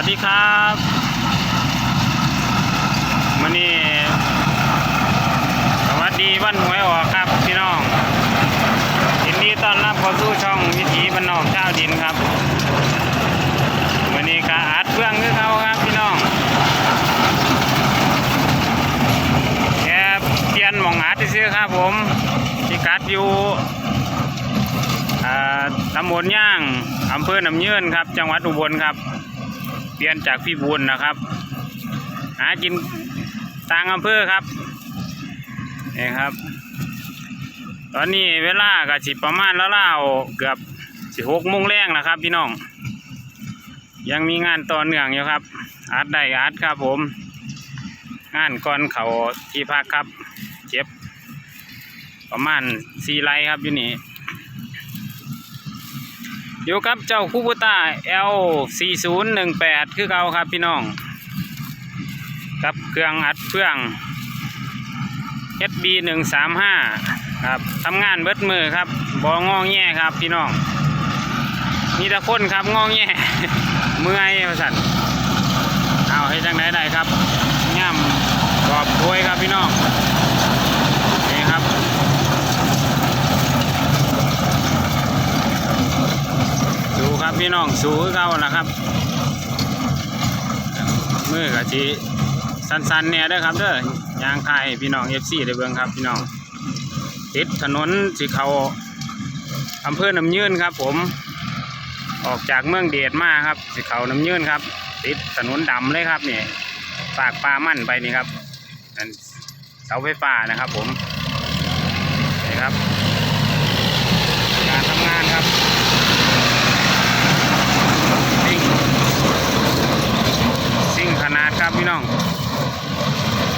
วัสดีครับมันนี้สวัสดีวันหวยออกครับพี่น้องยินดีต้อนรับเข้าสู่ช่องวิถีบ้านอกเจ้าดินครับวันนี้ก็อัดเพื่องคือเขาครับพี่น้องแค่เปลี่ยนหมองอัดที่ซื้อครับผมพิกัดอยู่อ่าตำบลย่างอำเภอหนำเยื่นครับ จังหวัดอุบลครับ เปลี่ยนจากพี่บุญนะครับ หากินต่างอำเภอครับนี่ครับ ตอนนี้เวลาก็สิประมาณแล้วล่าเกือบสิหกโมงแรงนะครับ พี่น้อง ยังมีงานต่อเนื่องอยู่ครับอาร์ตได้อาร์ตครับผมงานก่อนเขาที่พักครับ เจ็บ ประมาณสี่ไร่ครับอยู่นี่ อยู่กับเจ้าคูบูต้า L 4 0 1 8 คือเก่าครับพี่น้อง กับเครื่องอัดเฟื่อง HB 1 3 5 ครับทำงานเบิดมือครับบองอแง่ครับพี่น้องมีต่คนครับงอแง่เมื่อยประสันเอาให้จังไหนได้ครับย่ำกรอบถ้วยครับพี่น้อง นี่ครับ สู้ครับ พี่น้องสู้คือเก่านะครับมือกะทิสั้นๆเนี่ยด้ครับเด้อยางคายพี่น้องเอฟซีได้เบิ่งครับพี่น้องติดถนนสิเขาอำเภอน้ำยื่นครับ ผม ออกจากเมืองเดชมาครับสิเขาน้ำยื่นครับ ติดถนนดำเลยครับนี่ปากปลามั่นไปนี่ครับเสาไฟฟ้านะครับ ผมนี่ครับ การทำงานครับ ซิ่งซิ่งขนาดครับพี่น้อง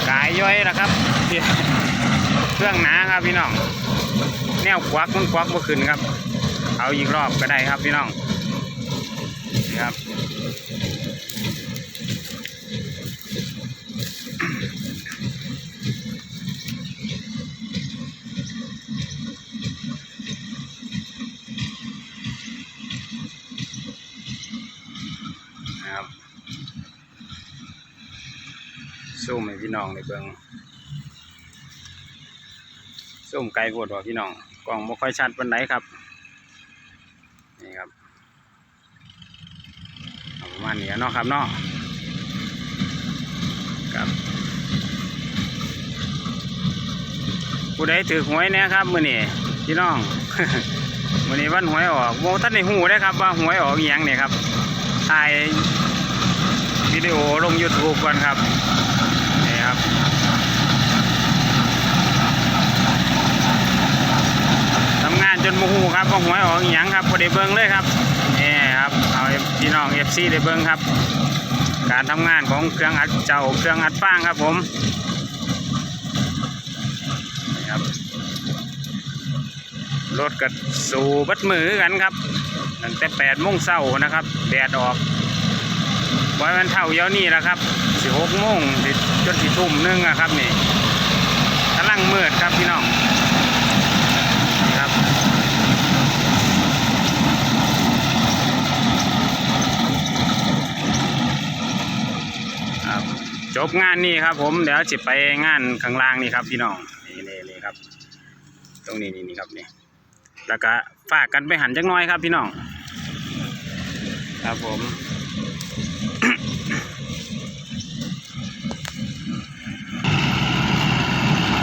กายย่อยนะครับ เครื่องหนาครับพี่น้อง แนวควักมันควักบ่ขึ้นครับ เอาอีกรอบก็ได้ครับพี่น้องนครับนะครับซูมให้พี่น้องในเบิง ซูมไกลโพดว่าพี่น้องกล้องไม่ค่อยชัดปานไหนครับ นี่ครับเอาประมาณนี้เนาะครับเนาะครับผู้ใดถือหวยเนี่ยครับมือนี่พี่น้องมือนี้วันหวยออกโมท่านในหูได้ครับว่าหวยออกอย่างเนี่ยครับถ่ายวิดีโอลง YouTube ก่อนครับ นี่ครับ ทำงา นจนโมโหครับก็หวยออกอหย่งครับพอได้เบิ้งเลยครับนี่ครับเอาพี่น้องเอฟซีได้เบิ้งครับ การทำงานของเครื่องอัดเจ้าเครื่องอัดฟางครับผมครับรถกับสู่บัดมือกันครับตั้งแต่แปดโมงเช้านะครับแดดออกไว้มันเท่าเยานี่แหละครับสิหกโมงจนสี่ทุ่มหนึงอะครับนี่กำลังมืดครับพี่น้องนี่ครับครั บจบงานนี่ครับ ผมเดี๋ยวจะไปงานข้างล่างนี่ครับพี่น้องนี่นี่นี่ครับ ตรงนี้นี่นี่ครับนี่แล้วก็ฝากกันไปหันจักน้อยครับพี่น้องครับผม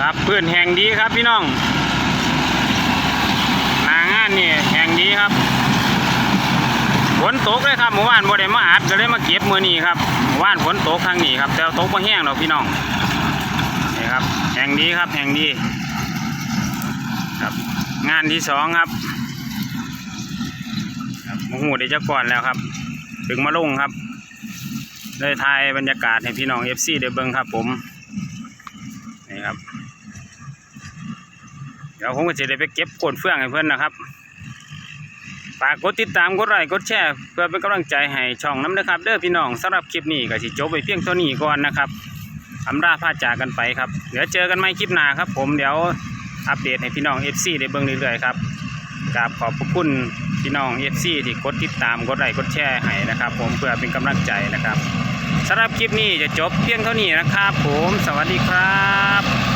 ครับเพื่อนแห่งดีครับพี่น้องหนางานนี่แห่งดีครับฝ นตกเลยครับเมื่อวานบ่ได้มาอัดก็เลยมาเก็บมือนี้ครับเมื่อวานฝนตกทางนี้ครับ แต่ตกบ่แห้งดอกพี่น้องนี่ครับ แห่งดีครับแห่งดีครับ งานที่สองครับครับโมโหได้จักก่อนแล้วครับ ถึงมาลงครับเลยถ่ายบรรยากาศให้พี่น้อง FC ได้เบิ่งครับผมนี่ครับ เดี๋ยวผมก็จะได้ไปเก็บโกนเฟื่องให้เพื่อนนะครับ ฝากกดติดตามกดไลค์กดแชร์เพื่อเป็นกำลังใจให้ช่องน้ำนะครับ เด้อพี่น้องสำหรับคลิปนี้ก็สิจบไปเพียงเท่านี้ก่อนนะครับอำลาพาจากกันไปครับเดี๋ยวเจอกันใหม่คลิปหน้าครับ ผมเดี๋ยวอัปเดตให้พี่น้อง FC ได้เบิ่งเรื่อยๆครับกราบขอบพระคุณพี่พี่น้อง FC ที่กดติดตามกดไลค์กดแชร์ให้นะครับ ผมเพื่อเป็นกำลังใจนะครับสำหรับคลิปนี้จะจบเพียงเท่านี้นะครับ ผมสวัสดีครับ